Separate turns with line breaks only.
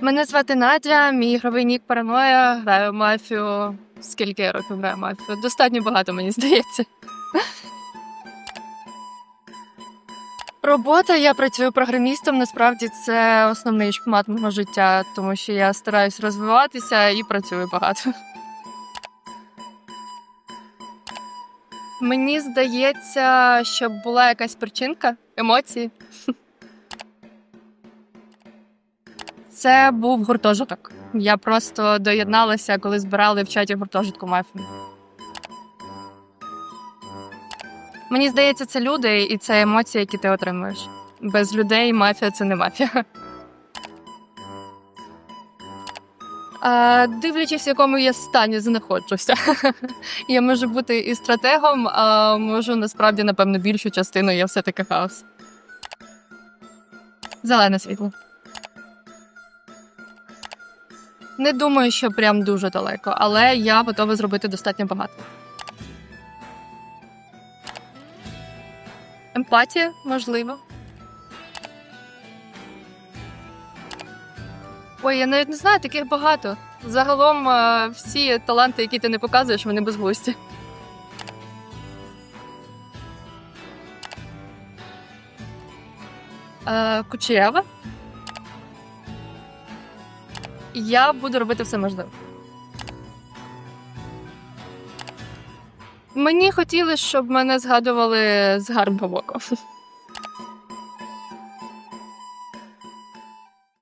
Мене звати Надя, мій ігровий нік параноя. Граю мафію. Скільки я років граю мафію? Достатньо багато, мені здається. Робота, я працюю програмістом. Насправді це основний шмат мого життя, тому що я стараюсь розвиватися і працюю багато. Мені здається, що була якась причинка, емоції. Це був гуртожиток. Я просто доєдналася, коли збирали в чаті гуртожитку мафію. Мені здається, це люди і це емоції, які ти отримуєш. Без людей мафія це не мафія. А, дивлячись, в якому я стані знаходжуся. я можу бути і стратегом, а можу насправді, напевно, більшу частину я все-таки хаос. Зелене світло. Не думаю, що прям дуже далеко, але я готова зробити достатньо багато. Емпатія, можливо. Ой, я навіть не знаю, таких багато. Загалом е, всі таланти, які ти не показуєш, вони безглусті. Е, Кучерява. Я буду робити все можливе. Мені хотілося, щоб мене згадували з гарного боку.